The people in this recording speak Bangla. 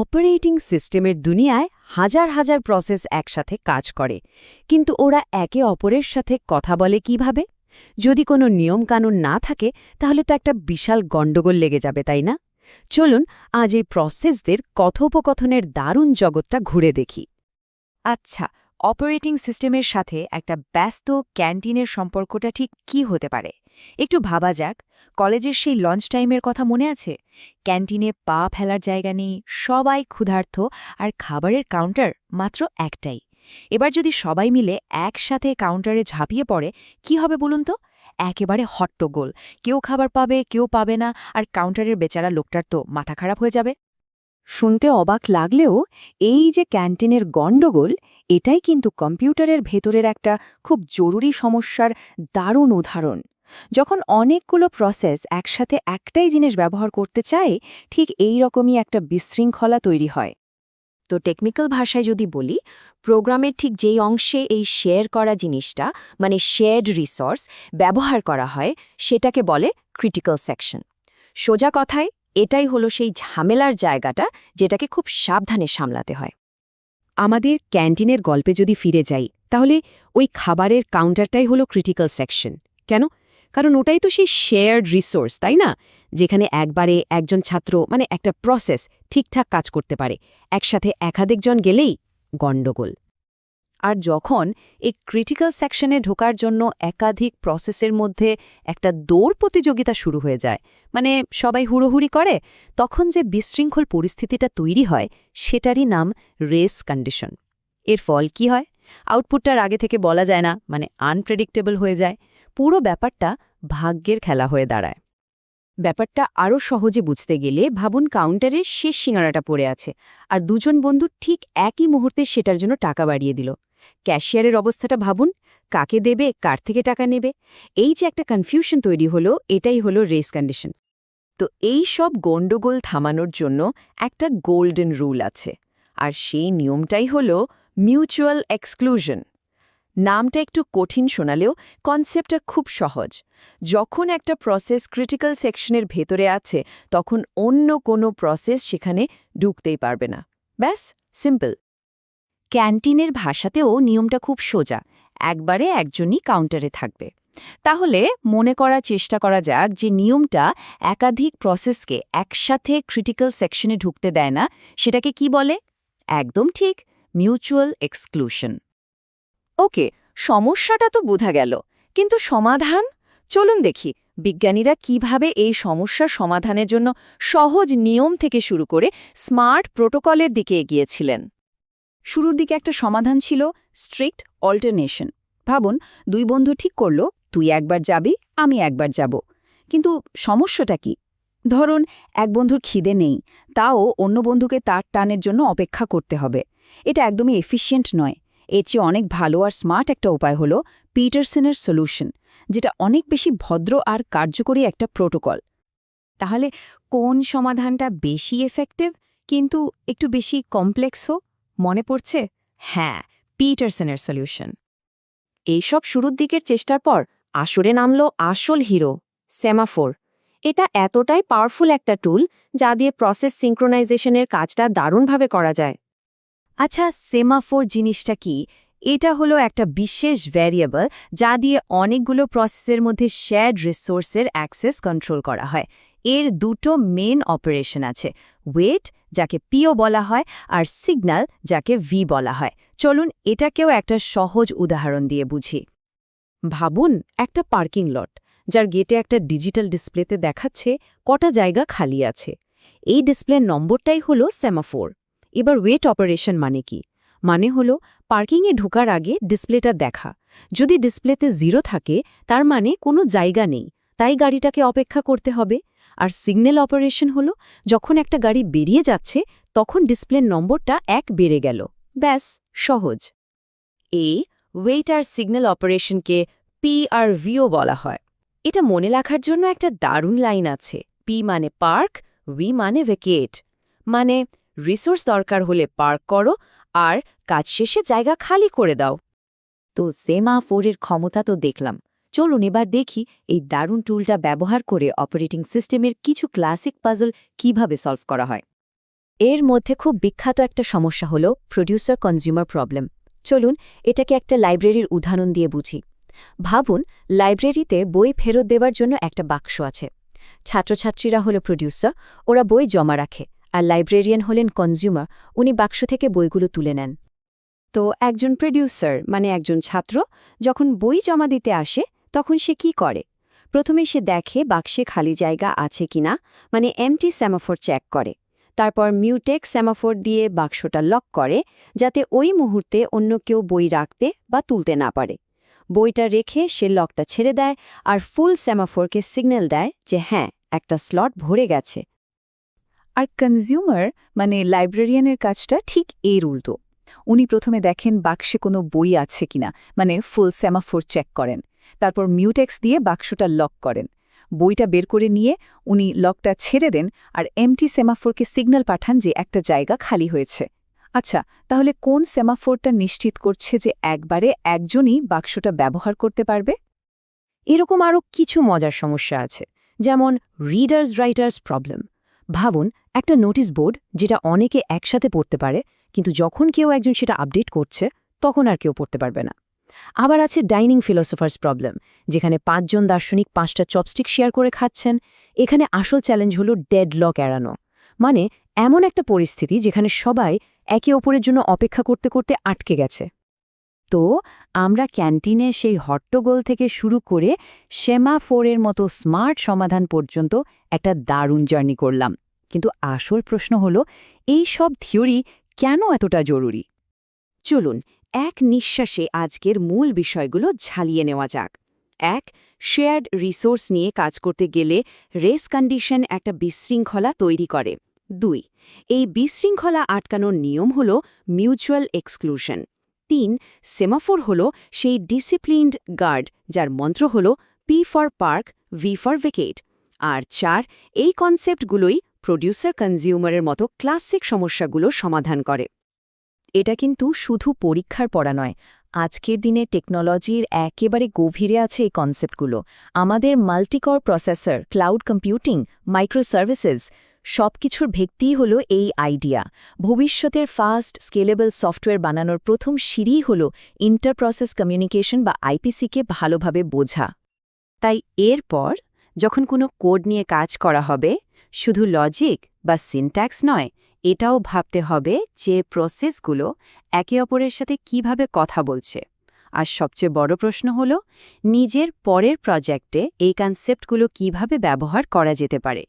অপারেটিং সিস্টেমের দুনিয়ায় হাজার হাজার প্রসেস একসাথে কাজ করে, কিন্তু ওরা একে অপরের সাথে কথা বলে কীভাবে? যদি কোনো নিয়মকানুন না থাকে, তাহলে তো একটা বিশাল গণ্ডগোল লেগে যাবে, তাই না? চলুন আজ এই প্রসেসদের কথোপকথনের দারুণ জগৎটা ঘুরে দেখি। আচ্ছা অপারেটিং সিস্টেমের সাথে একটা ব্যস্ত ক্যান্টিনের সম্পর্কটা ঠিক কি হতে পারে? একটু ভাবা যাক, কলেজের সেই লঞ্চ টাইমের কথা মনে আছে? ক্যান্টিনে পা ফেলার জায়গা নেই, সবাই ক্ষুধার্ত, আর খাবারের কাউন্টার মাত্র একটাই। এবার যদি সবাই মিলে একসাথে কাউন্টারে ঝাঁপিয়ে পড়ে, কি হবে বলুন তো? একেবারে হট্টগোল। কেউ খাবার পাবে, কেউ পাবে না, আর কাউন্টারের বেচারা লোকটার তো মাথা খারাপ হয়ে যাবে। শুনতে অবাক লাগলেও এই যে ক্যান্টিনের গণ্ডগোল, এটাই কিন্তু কম্পিউটারের ভেতরের একটা খুব জরুরি সমস্যার দারুণ উদাহরণ। যখন অনেকগুলো প্রসেস একসাথে একটাই জিনিস ব্যবহার করতে চায় ঠিক এই রকমই একটা বিশৃঙ্খলা তৈরি হয়। তো টেকনিক্যাল ভাষায় যদি বলি প্রোগ্রামের ঠিক যেই অংশে এই শেয়ার করা জিনিসটা মানে শেয়ার্ড রিসোর্স ব্যবহার করা হয়, সেটাকে বলে ক্রিটিক্যাল সেকশন সোজা কথায়, এটাই হলো সেই ঝামেলার জায়গাটা, যেটাকে খুব সাবধানে সামলাতে হয়। আমাদের ক্যান্টিনের গল্পে যদি ফিরে যাই, তাহলে ওই খাবারের কাউন্টারটাই হলো ক্রিটিক্যাল সেকশন কেন? কারণ ওটাই তো সেই শেয়ার্ড রিসোর্স তাই না? যেখানে একবারে একজন ছাত্র মানে একটা প্রসেস ঠিকঠাক কাজ করতে পারে। একসাথে একাধিকজন গেলেই গণ্ডগোল। আর যখন এই ক্রিটিক্যাল সেকশনে ঢোকার জন্য একাধিক প্রসেসের মধ্যে একটা দৌড় প্রতিযোগিতা শুরু হয়ে যায় মানে সবাই হুড়োহুড়ি করে, তখন যে বিশৃঙ্খল পরিস্থিতিটা তৈরি হয়, সেটারই নাম রেস কন্ডিশন এর ফল কি হয়? আউটপুটটার আগে থেকে বলা যায় না মানে আনপ্রেডিক্টেবল হয়ে যায়। পুরো ব্যাপারটা ভাগ্যের খেলা হয়ে দাঁড়ায়। ব্যাপারটা আরও সহজে বুঝতে গেলে ভাবুন কাউন্টারের শেষ সিঙ্গারাটা পড়ে আছে আর দুজন বন্ধু ঠিক একই মুহূর্তে সেটার জন্য টাকা বাড়িয়ে দিল। ক্যাশিয়ারের অবস্থাটা ভাবুন, কাকে দেবে, কার থেকে টাকা নেবে? এই যে একটা কনফিউশন তৈরি হলো, এটাই হলো রেস কন্ডিশন তো এই সব গণ্ডগোল থামানোর জন্য একটা গোল্ডেন রুল আছে। আর সেই নিয়মটাই হল মিউচুয়াল এক্সক্লুশন নামটা একটু কঠিন শোনালেও কনসেপ্টটা খুব সহজ। যখন একটা প্রসেস ক্রিটিক্যাল সেকশনের ভেতরে আছে, তখন অন্য কোনো প্রসেস সেখানে ঢুকতেই পারবে না। ব্যাস সিম্পল ক্যান্টিনের ভাষাতেও নিয়মটা খুব সোজা। একবারে একজনই কাউন্টারে থাকবে। তাহলে মনে করার চেষ্টা করা যাক যে নিয়মটা একাধিক প্রসেসকে একসাথে ক্রিটিক্যাল সেকশনে ঢুকতে দেয় না, সেটাকে কি বলে? একদম ঠিক মিউচুয়াল এক্সক্লুশন ওকে, সমস্যাটা তো বোঝা গেল। কিন্তু সমাধান? চলুন দেখি, বিজ্ঞানীরা কীভাবে এই সমস্যার সমাধানের জন্য সহজ নিয়ম থেকে শুরু করে স্মার্ট প্রোটোকলের দিকে এগিয়েছিলেন। শুরুর দিকে একটা সমাধান ছিল, স্ট্রিক্ট অল্টারনেশন। ভাবুন, দুই বন্ধু ঠিক করল, তুই একবার যাবি, আমি একবার যাব। কিন্তু সমস্যাটা কি? ধরুন, এক বন্ধুর খিদে নেই, তাও অন্য বন্ধুকে তার টানের জন্য অপেক্ষা করতে হবে। এটা একদমই এফিশিয়েন্ট নয়। এর চেয়ে অনেক ভালো আর স্মার্ট একটা উপায় হল পিটারসনের সলিউশন, যেটা অনেক বেশি ভদ্র আর কার্যকরী একটা প্রোটোকল। তাহলে কোন সমাধানটা বেশি এফেক্টিভ কিন্তু একটু বেশি কমপ্লেক্সও মনে পড়ছে? হ্যাঁ পিটারসনের সলিউশন। এইসব শুরুর দিকের চেষ্টার পর আসরে নামল আসল হিরো, সেমাফোর। এটা এতটাই পাওয়ারফুল একটা টুল যা দিয়ে প্রসেস সিঙ্ক্রোনাইজেশনের কাজটা দারুণভাবে করা যায়। আচ্ছা সেমাফোর জিনিসটা কি? এটা হলো একটা বিশেষ ভ্যারিয়েবল যা দিয়ে অনেকগুলো প্রসেসের মধ্যে শেয়ার্ড রিসোর্সের অ্যাক্সেস কন্ট্রোল করা হয়। এর দুটো মেন অপারেশন আছে ওয়েট যাকে পিও বলা হয়, আর সিগন্যাল যাকে ভি বলা হয়। চলুন এটাকেও একটা সহজ উদাহরণ দিয়ে বুঝি। ভাবুন, একটা পার্কিং লট যার গেটে একটা ডিজিটাল ডিসপ্লেতে দেখাচ্ছে, কটা জায়গা খালি আছে। এই ডিসপ্লের নম্বরটাই হলো সেমাফোর এবার ওয়েট অপারেশন মানে কি? মানে হলো পার্কিংয়ে ঢোকার আগে ডিসপ্লেটা দেখা। যদি ডিসপ্লেতে জিরো থাকে, তার মানে কোনো জায়গা নেই, তাই গাড়িটাকে অপেক্ষা করতে হবে। আর সিগন্যাল অপারেশন হলো, যখন একটা গাড়ি বেরিয়ে যাচ্ছে, তখন ডিসপ্লের নম্বরটা এক বেড়ে গেল। ব্যাস, সহজ। এ ওয়েট আর সিগন্যাল অপারেশনকে পি আর ভিও বলা হয়। এটা মনে রাখার জন্য একটা দারুণ লাইন আছে। পি মানে পার্ক ভি মানে ভেকেট মানে রিসোর্স দরকার হলে পার্ক করো আর কাজ শেষে জায়গা খালি করে দাও। তো সেমা ফোরের ক্ষমতা তো দেখলাম। চলুন এবার দেখি এই দারুণ টুলটা ব্যবহার করে অপারেটিং সিস্টেমের কিছু ক্লাসিক পাজল কীভাবে সলভ করা হয়। এর মধ্যে খুব বিখ্যাত একটা সমস্যা হলো প্রডিউসার কনজিউমার প্রবলেম। চলুন এটাকে একটা লাইব্রেরির উদাহরণ দিয়ে বুঝি। ভাবুন, লাইব্রেরিতে বই ফেরত দেওয়ার জন্য একটা বাক্স আছে। ছাত্রছাত্রীরা হলো প্রডিউসার, ওরা বই জমা রাখে। আর লাইব্রেরিয়ান হলেন কনজিউমার। উনি বাক্স থেকে বইগুলো তুলে নেন। তো একজন প্রডিউসার মানে একজন ছাত্র, যখন বই জমা দিতে আসে, তখন সে কি করে? প্রথমে সে দেখে বাক্সে খালি জায়গা আছে কিনা মানে এমটি স্যামাফোর চেক করে। তারপর মিউটেক স্যামাফোর দিয়ে বাক্সটা লক করে, যাতে ওই মুহূর্তে অন্য কেউ বই রাখতে বা তুলতে না পারে। বইটা রেখে সে লকটা ছেড়ে দেয় আর ফুল স্যামাফোরকে সিগন্যাল দেয় যে হ্যাঁ একটা স্লট ভরে গেছে। আর কনজিউমার মানে লাইব্রেরিয়ানের কাজটা ঠিক এর উল্টো। উনি প্রথমে দেখেন বাক্সে কোনো বই আছে কিনা মানে ফুল স্যামাফোর চেক করেন। তারপর মিউটেক্স দিয়ে বাক্সটা লক করেন। বইটা বের করে নিয়ে উনি লকটা ছেড়ে দেন আর এমটি সেমাফোরকে সিগন্যাল পাঠান যে একটা জায়গা খালি হয়েছে। আচ্ছা তাহলে কোন সেমাফোরটা নিশ্চিত করছে যে একবারে একজনই বাক্সটা ব্যবহার করতে পারবে? এরকম আরও কিছু মজার সমস্যা আছে, যেমন রিডার্স রাইটার্স প্রবলেম ভাবুন একটা নোটিশ বোর্ড যেটা অনেকে একসাথে পড়তে পারে, কিন্তু যখন কেউ একজন সেটা আপডেট করছে, তখন আর কেউ পড়তে পারবে না। আবার আছে ডাইনিং ফিলোসফার্স প্রবলেম যেখানে পাঁচজন দার্শনিক পাঁচটা চপস্টিক শেয়ার করে খাচ্ছেন। এখানে আসল চ্যালেঞ্জ হলো ডেডলক এড়ানো। মানে এমন একটা পরিস্থিতি যেখানে সবাই একে অপরের জন্য অপেক্ষা করতে করতে আটকে গেছে। তো আমরা ক্যান্টিনে সেই হট্টগোল থেকে শুরু করে সেমাফোরের মতো স্মার্ট সমাধান পর্যন্ত একটা দারুণ জার্নি করলাম। কিন্তু আসল প্রশ্ন হল, এই সব থিওরি কেন এতটা জরুরি? চলুন, এক নিঃশ্বাসে আজকের মূল বিষয়গুলো ঝালিয়ে নেওয়া যাক। এক শেয়ার্ড রিসোর্স নিয়ে কাজ করতে গেলে রেস কন্ডিশন একটা বিশৃঙ্খলা তৈরি করে। দুই, এই বিশৃঙ্খলা আটকানোর নিয়ম হল মিউচুয়াল এক্সক্লুশন তিন সেমাফোর হল সেই ডিসিপ্লিনড গার্ড যার মন্ত্র হল P for park V for vacate আর চার, এই কনসেপ্টগুলোই প্রডিউসার কনজিউমারের মতো ক্লাসিক সমস্যাগুলো সমাধান করে। এটা কিন্তু শুধু পরীক্ষার পড়া নয়, আজকের দিনে টেকনোলজির একেবারে গভীরে আছে এই কনসেপ্টগুলো। আমাদের multicore processor, cloud computing, microservices, সবকিছুর ভিত্তিই হল এই আইডিয়া। ভবিষ্যতের ফাস্ট, স্কেলেবল সফটওয়্যার বানানোর প্রথম সিঁড়ি হল ইন্টারপ্রসেস কমিউনিকেশন বা আইপিসিকে ভালোভাবে বোঝা। তাই এরপর, যখন কোনো কোড নিয়ে কাজ করা হবে শুধু লজিক বা সিনট্যাক্স নয়, এটাও ভাবতে হবে যে প্রসেসগুলো একে অপরের সাথে কীভাবে কথা বলছে। আর সবচেয়ে বড় প্রশ্ন হল, নিজের পরের প্রজেক্টে এই কনসেপ্টগুলো কীভাবে ব্যবহার করা যেতে পারে?